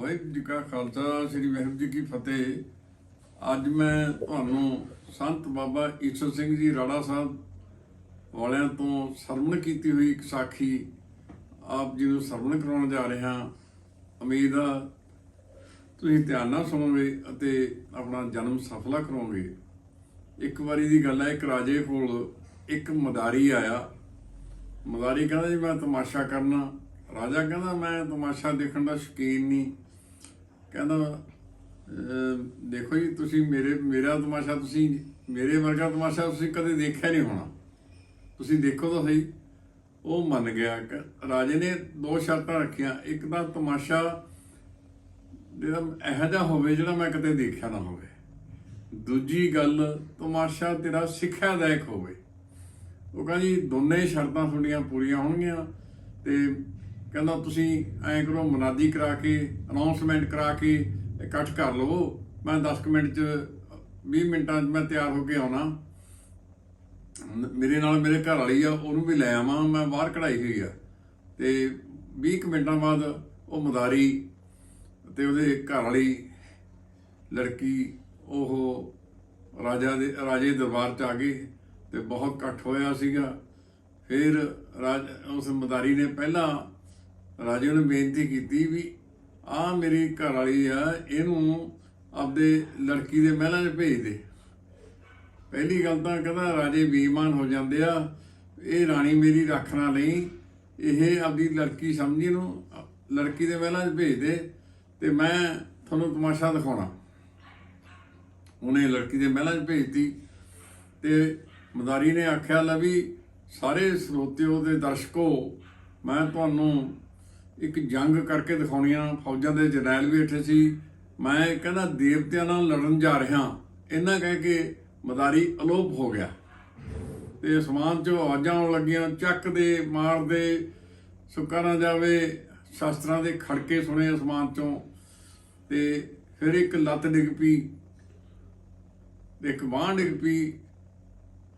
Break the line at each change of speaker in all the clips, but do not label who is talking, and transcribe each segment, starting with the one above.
ਵਾਹਿਗੁਰੂ ਜੀ ਕਾ ਖਾਲਸਾ, ਸ੍ਰੀ ਵਾਹਿਗੁਰੂ ਜੀ ਕੀ ਫਤਿਹ। ਅੱਜ ਮੈਂ ਤੁਹਾਨੂੰ ਸੰਤ ਬਾਬਾ ਈਸ਼ਰ ਸਿੰਘ ਜੀ ਰਾੜਾ ਸਾਹਿਬ ਵਾਲਿਆਂ ਤੋਂ ਸਰਵਣ ਕੀਤੀ ਹੋਈ ਇੱਕ ਸਾਖੀ ਆਪ ਜੀ ਨੂੰ ਸਰਵਣ ਕਰਾਉਣ ਜਾ ਰਿਹਾ ਉਮੀਦ ਆ ਤੁਸੀਂ ਧਿਆਨ ਨਾਲ ਸੁਣੋਗੇ ਅਤੇ ਆਪਣਾ ਜਨਮ ਸਫਲਾ ਕਰੋਗੇ। ਇੱਕ ਵਾਰੀ ਦੀ ਗੱਲ ਹੈ ਇੱਕ ਰਾਜੇ ਕੋਲ ਇੱਕ ਮਦਾਰੀ ਆਇਆ। ਮਦਾਰੀ ਕਹਿੰਦਾ ਜੀ, ਮੈਂ ਤਮਾਸ਼ਾ ਕਰਨਾ। ਰਾਜਾ ਕਹਿੰਦਾ, ਮੈਂ ਤਮਾਸ਼ਾ ਦੇਖਣ ਦਾ ਸ਼ੌਕੀਨ ਨਹੀਂ। ਕਹਿੰਦਾ ਅਹ, ਦੇਖੋ ਜੀ ਤੁਸੀਂ ਮੇਰੇ ਮੇਰਾ ਤਮਾਸ਼ਾ ਤੁਸੀਂ ਮੇਰੇ ਵਰਗਾ ਤਮਾਸ਼ਾ ਤੁਸੀਂ ਕਦੇ ਦੇਖਿਆ ਨਹੀਂ ਹੋਣਾ। ਤੁਸੀਂ ਦੇਖੋ ਤਾਂ ਸਹੀ। ਉਹ ਮੰਨ ਗਿਆ। ਰਾਜੇ ਨੇ ਦੋ ਸ਼ਰਤਾਂ ਰੱਖੀਆਂ। ਇੱਕ ਤਾਂ ਤਮਾਸ਼ਾ ਜਿਹੜਾ ਇਹੋ ਜਿਹਾ ਹੋਵੇ ਜਿਹੜਾ ਮੈਂ ਕਦੇ ਦੇਖਿਆ ਨਾ ਹੋਵੇ। ਦੂਜੀ ਗੱਲ ਤਮਾਸ਼ਾ ਤੇਰਾ ਸਿੱਖਿਆਦਾਇਕ ਹੋਵੇ। ਉਹ ਕਹਿੰਦਾ ਜੀ ਦੋਨੇ ਸ਼ਰਤਾਂ ਤੁਹਾਡੀਆਂ ਪੂਰੀਆਂ ਹੋਣਗੀਆਂ ਤੇ ਕਹਿੰਦਾ ਤੁਸੀਂ ਐਂ ਕਰੋ ਮਨਾਦੀ ਕਰਾ ਕੇ ਅਨਾਉਂਸਮੈਂਟ ਕਰਾ ਕੇ ਇਕੱਠ ਕਰ ਲਵੋ। ਮੈਂ 10 ਕੁ ਮਿੰਟ ਚ 20 ਮਿੰਟਾਂ 'ਚ ਮੈਂ ਤਿਆਰ ਹੋ ਕੇ ਆਉਣਾ। ਮੇਰੇ ਨਾਲ ਮੇਰੇ ਘਰ ਵਾਲੀ ਆ, ਉਹਨੂੰ ਵੀ ਲੈ ਆਵਾਂ, ਮੈਂ ਬਾਹਰ ਕਢਾਈ ਹੋਈ ਆ। ਤੇ 20 ਕੁ ਮਿੰਟਾਂ ਬਾਅਦ ਉਹ ਮਦਾਰੀ ਤੇ ਉਹਦੇ ਘਰ ਵਾਲੀ ਲੜਕੀ, ਉਹ ਰਾਜਾ ਦੇ, ਰਾਜੇ ਦਰਬਾਰ ਚ ਆ ਗਏ ਤੇ ਬਹੁਤ ਇਕੱਠ ਹੋਇਆ ਸੀਗਾ। ਫਿਰ ਰਾਜ, ਉਸ ਮਦਾਰੀ ਨੇ ਪਹਿਲਾਂ ਰਾਜੇ ਨੂੰ ਬੇਨਤੀ ਕੀਤੀ ਵੀ ਆ ਮੇਰੀ ਘਰ ਵਾਲੀ ਆ, ਇਹਨੂੰ ਆਪਦੇ ਲੜਕੀ ਦੇ ਮਹਿਲਾਂ 'ਚ ਭੇਜ ਦੇ। ਪਹਿਲੀ ਗੱਲ ਤਾਂ ਕਹਿੰਦਾ ਰਾਜੇ ਬੇਈਮਾਨ ਹੋ ਜਾਂਦੇ ਆ, ਇਹ ਰਾਣੀ ਮੇਰੀ ਰੱਖਣਾ ਨਹੀਂ ਇਹ ਆਪਦੀ ਲੜਕੀ ਸਮਝੀ ਨੂੰ ਲੜਕੀ ਦੇ ਮਹਿਲਾਂ 'ਚ ਭੇਜ ਦੇ ਤੇ ਮੈਂ ਤੁਹਾਨੂੰ ਤਮਾਸ਼ਾ ਦਿਖਾਉਣਾ। ਉਹਨੇ ਲੜਕੀ ਦੇ ਮਹਿਲਾਂ 'ਚ ਭੇਜਤੀ ਤੇ ਮਦਾਰੀ ਨੇ ਆਖਿਆ ਲੈ ਸਾਰੇ ਸਰੋਤਿਓ ਦੇ ਦਰਸ਼ਕੋ, ਮੈਂ ਤੁਹਾਨੂੰ ਇੱਕ ਜੰਗ ਕਰਕੇ ਦਿਖਾਉਣੀਆਂ, ਫੌਜਾਂ ਦੇ ਜਰਨੈਲ ਵੀ ਇੱਥੇ ਸੀ। ਮੈਂ ਕਹਿੰਦਾ, ਦੇਵਤਿਆਂ ਨਾਲ ਲੜਨ ਜਾ ਰਿਹਾ। ਇਹਨਾਂ ਕਹਿ ਕੇ ਮਦਾਰੀ ਅਲੋਪ ਹੋ ਗਿਆ। ਤੇ ਅਸਮਾਨ 'ਚੋਂ ਆਵਾਜ਼ਾਂ ਆਉਣ ਲੱਗੀਆਂ, ਚੱਕ ਦੇ, ਮਾਰ ਦੇ, ਸੁੱਕਾ ਨਾ ਜਾਵੇ, ਸ਼ਾਸਤਰਾਂ ਦੇ ਖੜਕੇ ਸੁਣੇ ਅਸਮਾਨ 'ਚੋਂ। ਤੇ ਫਿਰ ਇੱਕ ਲੱਤ ਡਿੱਗ ਪਈ। ਇੱਕ ਬਾਂਹ ਡਿੱਗ ਪਈ।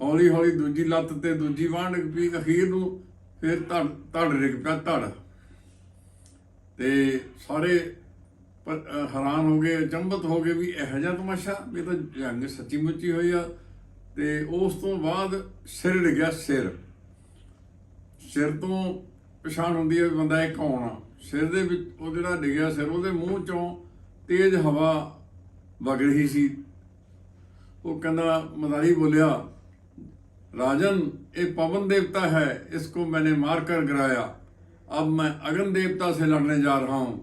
ਹੌਲੀ ਹੌਲੀ ਦੂਜੀ ਲੱਤ ਤੇ ਦੂਜੀ ਬਾਂਹ ਡਿੱਗ ਪਈ। ਅਖੀਰ ਨੂੰ ਫਿਰ ਧੜ ਧੜ ਡਿੱਗ ਪਿਆ ਧੜ। ਤੇ ਸਾਰੇ ਹੈਰਾਨ ਹੋ ਗਏ, ਅਚੰਭਤ ਹੋ ਗਏ ਵੀ ਇਹੋ ਜਿਹਾ ਤਮਾਸ਼ਾ, ਵੀ ਤਾਂ ਜੰਗ ਸੱਚੀ ਮੁੱਚੀ ਹੋਈ ਆ। ਤੇ ਉਸ ਤੋਂ ਬਾਅਦ ਸਿਰ ਡਿੱਗ ਸਿਰ। ਸਿਰ ਤੋਂ ਪਛਾਣ ਹੁੰਦੀ ਹੈ ਬੰਦਾ ਇਹ ਕੌਣ ਆ। ਸਿਰ ਦੇ ਵਿੱਚ ਉਹ ਜਿਹੜਾ ਡਿੱਗਿਆ ਸਿਰ, ਉਹਦੇ ਮੂੰਹ ਚੋਂ ਤੇਜ਼ ਹਵਾ ਵਗ ਰਹੀ ਸੀ। ਉਹ ਕਹਿੰਦਾ ਮਦਾਰੀ ਬੋਲਿਆ, ਰਾਜਨ, ਇਹ ਪਵਨ ਦੇਵਤਾ ਹੈ, ਇਸ ਕੋ ਮੈਨੇ ਮਾਰ ਕਰ ਗਰਾਇਆ। अब मैं अगन देवता से लड़ने जा रहा हूं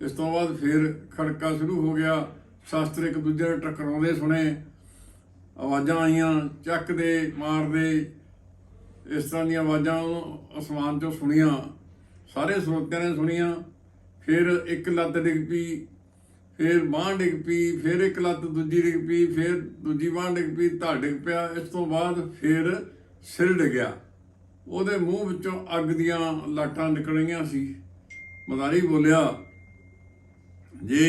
ਇਸ ਤੋਂ ਬਾਅਦ ਫਿਰ ਖੜਕਾ ਸ਼ੁਰੂ ਹੋ ਗਿਆ ਸ਼ਾਸਤਰ ਇੱਕ ਦੂਜੇ ਨਾਲ ਟਕਰਾਉਂਦੇ ਸੁਣੇ ਆਵਾਜ਼ਾਂ ਆਈਆਂ ਚੱਕ ਦੇ ਮਾਰ ਦੇ ਇਸ ਤਰ੍ਹਾਂ ਦੀਆਂ ਆਵਾਜ਼ਾਂ ਉਹ ਅਸਮਾਨ ਚੋਂ ਸੁਣੀਆਂ ਸਾਰੇ ਸਰੋਤਿਆਂ ਨੇ ਸੁਣੀਆਂ ਫਿਰ ਇੱਕ ਲੱਤ ਡਿੱਗ ਪਈ ਫਿਰ ਬਾਂਹ ਡਿੱਗ ਪਈ ਫਿਰ ਇੱਕ ਲੱਤ ਦੂਜੀ ਡਿੱਗ ਪਈ ਫਿਰ ਦੂਜੀ ਬਾਂਹ ਡਿੱਗ ਪਈ ਧੜ ਡਿੱਗ ਪਿਆ ਇਸ ਤੋਂ ਬਾਅਦ ਫਿਰ ਸਿਰ ਡਿੱਗਿਆ ਉਹਦੇ ਮੂੰਹ ਵਿੱਚੋਂ ਅੱਗ ਦੀਆਂ ਲਾਟਾਂ ਨਿਕਲੀਆਂ ਸੀ ਮਦਾਰੀ ਬੋਲਿਆ ਜੇ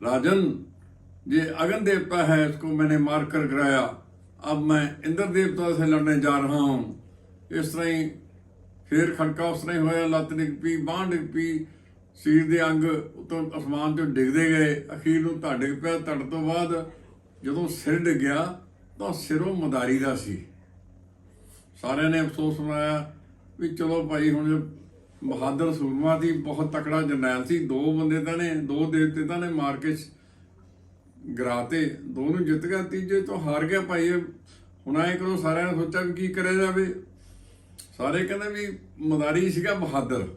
राजन ये अगन देवता है इसको मैंने मार कर गिराया अब मैं इंद्र देवता से लड़ने जा रहा हूं इस तरह ही ਫਿਰ ਖੜਕਾ ਉਸ ਤਰ੍ਹਾਂ ਹੀ ਹੋਇਆ ਲੱਤ ਡਿੱਗ ਪਈ ਬਾਂਹ ਡਿੱਗ ਪਈ ਸਰੀਰ ਦੇ ਅੰਗ ਉਤੋਂ ਅਸਮਾਨ ਤੋਂ ਡਿੱਗਦੇ ਗਏ ਅਖੀਰ ਨੂੰ ਧੜ ਡਿੱਗ ਪਿਆ ਧੜ ਤੋਂ ਬਾਅਦ ਜਦੋਂ ਸਿਰ ਡਿੱਗਿਆ ਤਾਂ ਸਿਰੋਂ ਮਦਾਰੀ ਦਾ ਸੀ ਸਾਰਿਆਂ ਨੇ ਅਫਸੋਸ ਮਨਾਇਆ ਵੀ ਚਲੋ ਭਾਈ ਹੁਣ ਬਹਾਦਰ ਸੂਰਮਾ ਦੀ ਬਹੁਤ ਤਕੜਾ ਜਰਨੈਲ ਸੀ, ਦੋ ਬੰਦੇ ਤਾਂ ਨੇ, ਦੋ ਦੇਵਤੇ ਤਾਂ ਨੇ ਮਾਰ ਕੇ ਗਰਾਤੇ ਦੋ ਨੂੰ ਜਿੱਤ ਗਿਆ, ਤੀਜੇ ਤੋਂ ਹਾਰ ਗਿਆ ਭਾਈ। ਇਹ ਹੁਣ ਐ ਕਰੋ, ਸਾਰਿਆਂ ਨੇ ਸੋਚਿਆ ਵੀ ਕੀ ਕਰਿਆ ਜਾਵੇ। ਸਾਰੇ ਕਹਿੰਦੇ ਵੀ ਮਦਾਰੀ ਸੀਗਾ ਬਹਾਦਰ।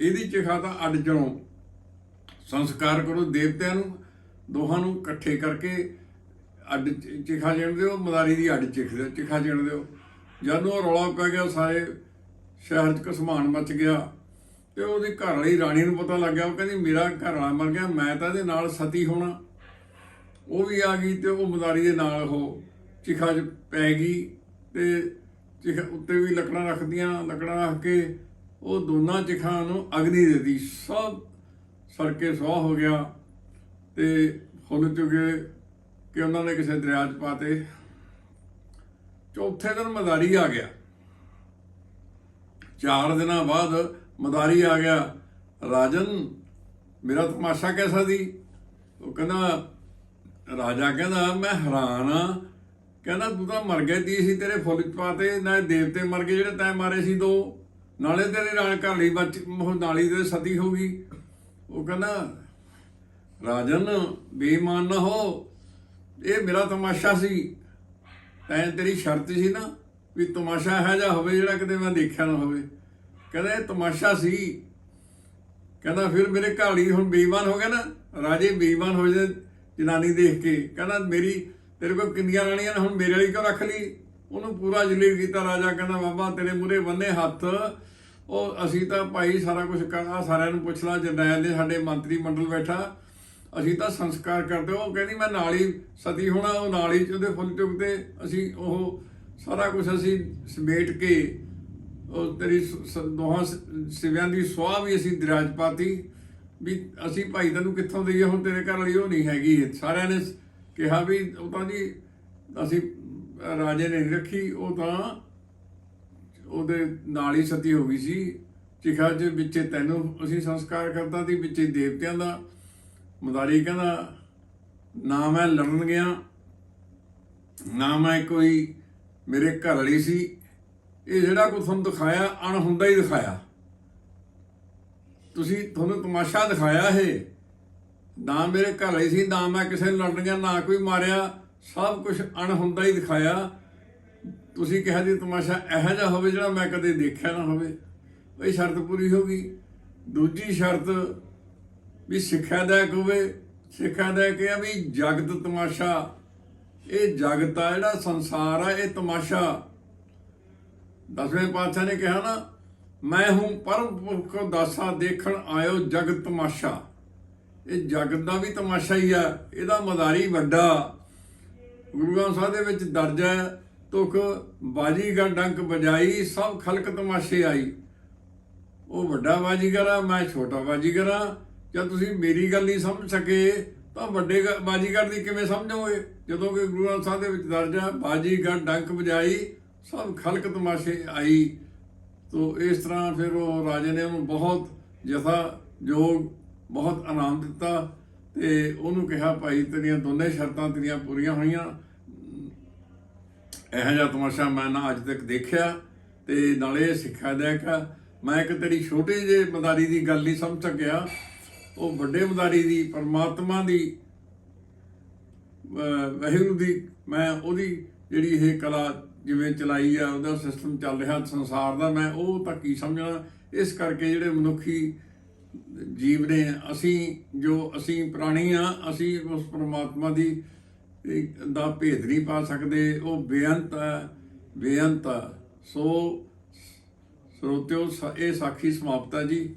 ਇਹਦੀ ਚਿਖਾ ਤਾਂ ਅੱਡ ਚਣੋ ਸੰਸਕਾਰ ਕਰੋ ਦੇਵਤਿਆਂ ਨੂੰ, ਦੋਹਾਂ ਨੂੰ ਇਕੱਠੇ ਕਰਕੇ ਅੱਡ ਚਿਖਾ ਜਣ ਦਿਓ ਮਦਾਰੀ ਦੀ ਅੱਡ ਚਿਖ ਦਿਓ ਚਿਖਾ ਜਣ ਦਿਓ ਜਦੋਂ ਉਹ ਰੌਲਾ ਪੈ ਗਿਆ ਸਾਰੇ ਸ਼ਹਿਰ 'ਚ ਘਸਮਾਨ ਮਚ ਗਿਆ ਤੇ ਉਹਦੀ ਘਰ ਵਾਲੀ ਰਾਣੀ ਨੂੰ ਪਤਾ ਲੱਗ ਗਿਆ, ਉਹ ਕਹਿੰਦੀ, ਮੇਰਾ ਘਰ ਵਾਲਾ ਮਰ ਗਿਆ, ਮੈਂ ਤਾਂ ਇਹਦੇ ਨਾਲ ਸਤੀ ਹੋਣਾ। ਉਹ ਵੀ ਆ ਗਈ ਤੇ ਉਹ ਮਦਾਰੀ ਦੇ ਨਾਲ ਉਹ ਚਿਖਾ 'ਚ ਪੈ ਗਈ ਤੇ ਚਿਖਾ ਉੱਤੇ ਵੀ ਲੱਕੜਾਂ ਰੱਖਦੀਆਂ, ਲੱਕੜਾਂ ਰੱਖ ਕੇ ਉਹ ਦੋਨਾਂ ਚਿਖਾਂ ਨੂੰ ਅਗਨੀ ਦੇ ਦਿੱਤੀ। ਸਭ ਸੜਕੇ ਸੁਆਹ ਹੋ ਗਿਆ ਤੇ ਫੁੱਲ ਚੁਗੇ ਕਿ ਉਹਨਾਂ ਨੇ ਕਿਸੇ ਦਰਿਆ 'ਚ ਪਾਤੇ। ਚੌਥੇ ਦਿਨ ਮਦਾਰੀ ਆ ਗਿਆ। ਚਾਰ ਦਿਨਾਂ ਬਾਅਦ ਮਦਾਰੀ ਆ ਗਿਆ। ਰਾਜਨ, ਮੇਰਾ ਤਮਾਸ਼ਾ ਕੈਸਾ ਦੀ ਉਹ ਕਹਿੰਦਾ, ਰਾਜਾ ਕਹਿੰਦਾ, ਮੈਂ ਹੈਰਾਨ ਆ। ਕਹਿੰਦਾ, ਤੂੰ ਤਾਂ ਮਰ ਗਿਆ ਤੀ ਸੀ ਤੇਰੇ ਫੁੱਲ ਪਾਤੇ ਨਾ ਦੇਵਤੇ ਮਰ ਗਏ ਜਿਹੜੇ ਤੈਂ ਮਾਰੇ ਸੀ ਦੋ। ਨਾਲੇ ਤੇਰੇ ਨਾਲ ਘਰ ਲਈ ਬੱਚ ਨਾਲੀ ਦੇ ਸਤੀ ਹੋ ਗਈ। ਉਹ ਕਹਿੰਦਾ, ਰਾਜਨ, ਬੇਈਮਾਨ ਨਾ ਹੋ। ਇਹ ਮੇਰਾ ਤਮਾਸ਼ਾ ਸੀ। ਤੈਂ ਤੇਰੀ ਸ਼ਰਤ ਸੀ ਨਾ ਵੀ ਤਮਾਸ਼ਾ ਹੈ ਜਾਂ ਹੋਵੇ ਜਿਹੜਾ ਕਦੇ ਮੈਂ ਦੇਖਿਆ ਨਾ ਹੋਵੇ। ਕਹਿੰਦਾ ਇਹ ਤਮਾਸ਼ਾ ਸੀ। ਕਹਿੰਦਾ ਫਿਰ ਮੇਰੇ ਘਾੜੀ ਹੁਣ ਬੇਈਮਾਨ ਹੋ ਗਿਆ ਨਾ, ਰਾਜੇ ਬੇਈਮਾਨ ਹੋ ਜੇ ਜਨਾਨੀ ਦੇਖ ਕੇ। ਕਹਿੰਦਾ ਮੇਰੀ, ਤੇਰੇ ਕੋਲ ਕਿੰਨੀਆਂ ਰਾਣੀਆਂ ਨੇ, ਹੁਣ ਮੇਰੇ ਵਾਲੀ ਕਿਉਂ ਰੱਖ ਲਈ? ਉਹਨੂੰ ਪੂਰਾ ਜਲੀਲ ਕੀਤਾ ਰਾਜਾ, ਕਹਿੰਦਾ ਬਾਬਾ ਤੇਰੇ ਮੂਰੇ ਬੰਨੇ ਹੱਥ। ਉਹ ਅਸੀਂ ਤਾਂ ਭਾਈ ਸਾਰਾ ਕੁਝ ਕਰਨਾ ਸਾਰਿਆਂ ਨੂੰ ਪੁੱਛ ਲਾ, ਜਰਨੈਲ ਦੇ ਸਾਡੇ ਮੰਤਰੀ ਮੰਡਲ ਬੈਠਾ। ਅਸੀਂ ਤਾਂ ਸੰਸਕਾਰ ਕਰਦੇ ਉਹ ਕਹਿੰਦੀ ਮੈਂ ਨਾਲ ਹੀ ਸਤੀ ਹੋਣਾ, ਉਹ ਨਾਲ ਹੀ ਚ ਉਹਦੇ ਫੁੱਲ ਚੁੱਕਦੇ ਅਸੀਂ ਉਹ ਸਾਰਾ ਕੁਝ ਅਸੀਂ ਸਮੇਟ ਕੇ ਉਹ ਤੇਰੀ ਸ- ਦੋਹਾਂ ਸ- ਸਿਵਿਆਂ ਦੀ ਸਵਾਹ ਵੀ ਅਸੀਂ ਦਰਾਜ ਪਾਤੀ ਵੀ ਅਸੀਂ ਭਾਈ ਤੈਨੂੰ ਕਿੱਥੋਂ ਦਈਏ? ਹੁਣ ਤੇਰੇ ਘਰ ਵਾਲੀ ਉਹ ਨਹੀਂ ਹੈਗੀ। ਸਾਰਿਆਂ ਨੇ ਕਿਹਾ ਵੀ ਉਹ ਤਾਂ ਜੀ ਅਸੀਂ ਰਾਜੇ ਨੇ ਨਹੀਂ ਰੱਖੀ, ਉਹ ਤਾਂ ਉਹਦੇ ਨਾਲ ਹੀ ਸਤੀ ਹੋ ਗਈ ਸੀ। ਚਿਖਾ ਚ ਵਿੱਚ ਤੈਨੂੰ ਅਸੀਂ ਸੰਸਕਾਰ ਕਰਤਾ ਸੀ, ਵਿੱਚੇ ਦੇਵਤਿਆਂ ਦਾ ਮਦਾਰੀ ਕਹਿੰਦਾ, ਨਾ ਮੈਂ ਲੜਨ ਗਿਆ, ਨਾ ਮੈਂ ਕੋਈ ਮੇਰੇ ਘਰ ਵਾਲੀ ਸੀ। ਇਹ ਜਿਹੜਾ ਕੁਝ ਤੁਹਾਨੂੰ ਦਿਖਾਇਆ ਅਣਹੁੰਦਾ ਹੀ ਦਿਖਾਇਆ। ਤੁਸੀਂ ਤੁਹਾਨੂੰ ਤਮਾਸ਼ਾ ਦਿਖਾਇਆ ਇਹ। ਨਾ ਮੇਰੇ ਘਰ ਵਾਲੀ ਸੀ, ਨਾ ਮੈਂ ਕਿਸੇ ਨੂੰ ਲੜਨ ਗਿਆ, ਨਾ ਕੋਈ ਮਾਰਿਆ। ਸਭ ਕੁਝ ਅਣਹੁੰਦਾ ਹੀ ਦਿਖਾਇਆ। ਤੁਸੀਂ ਕਿਹਾ ਜੀ ਤਮਾਸ਼ਾ ਇਹੋ ਜਿਹਾ ਹੋਵੇ ਜਿਹੜਾ ਮੈਂ ਕਦੇ ਦੇਖਿਆ ਨਾ ਹੋਵੇ। ਇਹ ਸ਼ਰਤ ਪੂਰੀ ਹੋ ਗਈ। ਦੂਜੀ ਸ਼ਰਤ ਵੀ ਸਿੱਖਿਆ ਦਾ ਹੋਵੇ ਸਿੱਖਿਆ ਦਾ ਕਿ ਆ ਵੀ ਜਗਤ ਤਮਾਸ਼ਾ। ਇਹ ਜਗਤ ਆ ਜਿਹੜਾ ਸੰਸਾਰ ਆ, ਇਹ ਤਮਾਸ਼ਾ। ਦਸਵੇਂ ਪਾਤਸ਼ਾਹ ਨੇ ਕਿਹਾ ਨਾ, ਮੈਂ ਹੂੰ ਪਰਮ ਪੁਰਖ ਦਾਸਾ ਦੇਖਣ ਆਇਓ ਜਗਤ ਤਮਾਸ਼ਾ। ਇਹ ਜਗਤ ਦਾ ਵੀ ਤਮਾਸ਼ਾ ਹੀ ਆ, ਇਹਦਾ ਮਦਾਰੀ ਵੱਡਾ। ਗੁਰੂ ਗ੍ਰੰਥ ਸਾਹਿਬ ਦੇ ਵਿੱਚ ਦਰਜ ਹੈ ਤੁਖ ਬਾਜੀਗਰ ਡੰਕ ਬਜਾਈ, ਸਭ ਖਲਕ ਤਮਾਸ਼ੇ ਆਈ। ਉਹ ਵੱਡਾ ਬਾਜੀਗਰ ਆ, ਮੈਂ ਛੋਟਾ ਬਾਜੀਗਰ ਆ ਜਦ ਤੁਸੀਂ ਮੇਰੀ ਗੱਲ ਨਹੀਂ ਸਮਝ ਸਕੇ, ਤਾਂ ਵੱਡੇ ਗ- ਬਾਜੀਗਰ ਦੀ ਕਿਵੇਂ ਸਮਝੋਗੇ? ਜਦੋਂ ਕਿ ਗੁਰੂ ਗ੍ਰੰਥ ਸਾਹਿਬ ਦੇ ਵਿੱਚ ਦਰਜ ਹੈ, ਬਾਜੀਗਰ ਡੰਕ ਬਜਾਈ ਸਭ ਖਲਕ ਤਮਾਸ਼ੇ ਆਈ। ਤੋ ਇਸ ਤਰ੍ਹਾਂ ਫਿਰ ਉਹ ਰਾਜੇ ਨੇ ਉਹਨੂੰ ਬਹੁਤ ਜਥਾ ਜੋਗ, ਬਹੁਤ ਆਨੰਦ ਦਿੱਤਾ ਤੇ ਉਹਨੂੰ ਕਿਹਾ, ਭਾਈ, ਤੇਰੀਆਂ ਦੋਨੇ ਸ਼ਰਤਾਂ ਤੇਰੀਆਂ ਪੂਰੀਆਂ ਹੋਈਆਂ। ਇਹੋ ਜਿਹਾ ਤਮਾਸ਼ਾ ਮੈਂ ਨਾ ਅੱਜ ਤੱਕ ਦੇਖਿਆ ਤੇ ਨਾਲੇ ਸਿੱਖਿਆ ਦਾ ਕਿ ਮੈਂ ਇੱਕ ਤੇਰੀ ਛੋਟੇ ਜਿਹੇ ਮਦਾਰੀ ਦੀ ਗੱਲ ਨਹੀਂ ਸਮਝ ਸਕਿਆ। ਉਹ ਵੱਡੇ ਮਦਾਰੀ ਦੀ, ਪਰਮਾਤਮਾ ਦੀ, ਅਹ, ਵਾਹਿਗੁਰੂ ਦੀ, ਮੈਂ ਉਹਦੀ ਜਿਹੜੀ ਇਹ ਕਲਾ ਜਿਵੇਂ ਚਲਾਈ ਆ, ਉਹਦਾ ਸਿਸਟਮ ਚੱਲ ਰਿਹਾ ਸੰਸਾਰ ਦਾ, ਮੈਂ ਉਹ ਤਾਂ ਕੀ ਸਮਝਣਾ। ਇਸ ਕਰਕੇ ਜਿਹੜੇ ਮਨੁੱਖੀ ਜੀਵ ਨੇ, ਅਸੀਂ ਜੋ ਅਸੀਂ ਪ੍ਰਾਣੀ ਆ, ਅਸੀਂ ਉਸ ਪਰਮਾਤਮਾ ਦੀ ਦਾ ਭੇਦ ਨਹੀਂ ਪਾ ਸਕਦੇ। ਉਹ ਬੇਅੰਤ ਹੈ ਬੇਅੰਤ ਹੈ। ਸੋ, ਸਰੋਤਿਓ, ਸ- ਇਹ ਸਾਖੀ ਸਮਾਪਤ ਹੈ ਜੀ।